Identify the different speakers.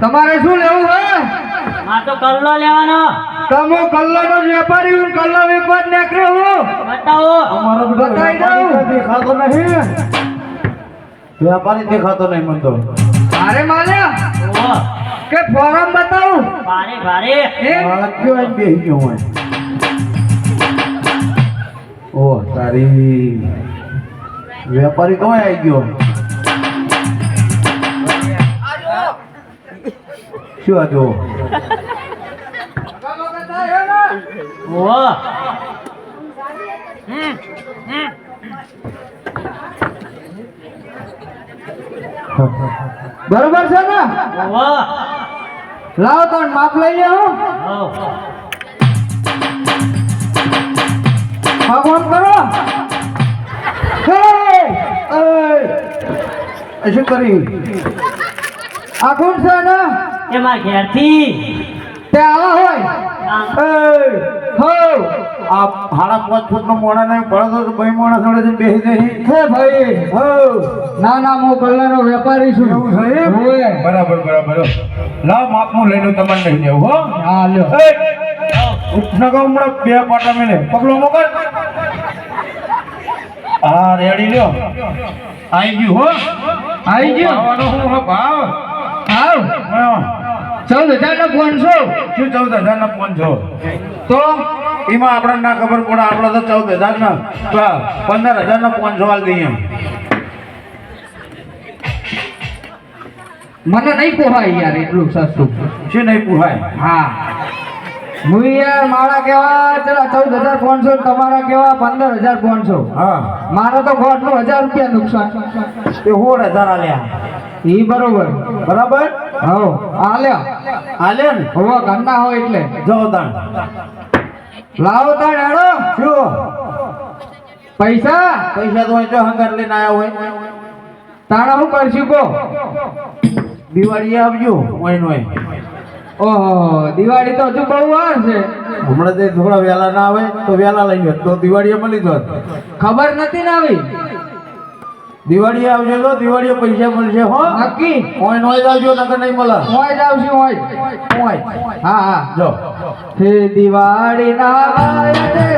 Speaker 1: તમારે શું લેવું હે?
Speaker 2: આ તો કલ્લો લેવાનો.
Speaker 1: વેપારી હું કલ્લો વેપાર નીકળ્યો હું.
Speaker 2: બતાવો.
Speaker 3: અમારો દેખાતો નહીં. વેપારી દેખાતો નહીં મન
Speaker 1: મારે માલ્યા કે ફોરમ બતાવું? એ
Speaker 3: વાક્યો એમ બેહી ગયો હોય? તારી. વેપારી તો આવી ગયો. શું આ જો
Speaker 1: બરોબર છે ને? લાવો તો માપ લઈ લે હું. ભગવાન કરો.
Speaker 3: શું કરી?
Speaker 1: આ કોણ છે ને
Speaker 2: એમાં મારા ઘેરથી.
Speaker 1: તે આવા હોય? હો.
Speaker 3: આ હાડા પાંચ ફૂટ નો મોણા નહીં પડતો તો ભાઈ મોણા થોડે જઈને બેસી જઈ
Speaker 1: હે ભાઈ
Speaker 3: હો.
Speaker 1: ના ના હું કલ્લાનો વેપારી છું.
Speaker 3: એવું?
Speaker 1: હોવે.
Speaker 3: બરાબર બરાબર. લાવ માપનું લઈને તમને નહીં દેવું હો.
Speaker 1: હા લ્યો.
Speaker 3: એ ઉઠના હમણાં બે પાટા મેલે. પગલો મોકલ. હા રેડી લ્યો. આઈ ગયું હો.
Speaker 1: આવી ગયો?
Speaker 3: ભાવનો હો ભાવ?
Speaker 1: ચૌદ હજાર ને પાંચસો.
Speaker 3: શું ચૌદ હજાર ના પાંચસો?
Speaker 1: તો?
Speaker 3: એમાં આપણને ના ખબર પડે આપણે તો ચૌદ હજાર ના પંદર હજાર ના પાંચસો હાલ દઈએ.
Speaker 1: મને નહીં પોહાય યાર એટલું સસ્તું.
Speaker 3: શું નહીં પોહાય?
Speaker 1: હા. હું યાર મારા કેવા? ચલા ચૌદ હજાર પાંચસો તમારા કેવા? પંદર હજાર પાંચસો.
Speaker 3: હા.
Speaker 1: મારા તો ઘોટનું હજાર રૂપિયા નુકસાન.
Speaker 3: એ સોળ હજાર આલ્યા.
Speaker 1: ઈ બરોબર.
Speaker 3: બરાબર?
Speaker 1: હો આલ્યા.
Speaker 3: આલ્યા ને?
Speaker 1: હવે ઘરના હોય એટલે.
Speaker 3: જો તાણ.
Speaker 1: લાવો તાણ હેડો.
Speaker 3: શું?
Speaker 1: પૈસા?
Speaker 3: પૈસા તો જો હંગર લઈને આવ્યા હોય?
Speaker 1: તાણા હું કરશું કો
Speaker 3: દિવાળી આવજો ઓય નોય
Speaker 1: ઓહો દિવાળી તો હજુ બહુ વાર છે.
Speaker 3: હમણાં તે થોડા વહેલા ના આવે તો વહેલા લઈ જાઓ તો દિવાળીએ મળી જાત
Speaker 1: ખબર નથી ને આવી?
Speaker 3: દિવાળી આવશે તો દિવાળીએ પૈસા મળશે હો.
Speaker 1: નક્કી?
Speaker 3: ઓય નોય આવજો નકર નહીં મળે.
Speaker 1: ઓય આવશે ઓય
Speaker 3: ઓય
Speaker 1: હા હા.
Speaker 3: જો.
Speaker 1: હે દિવાળી ના આવે રે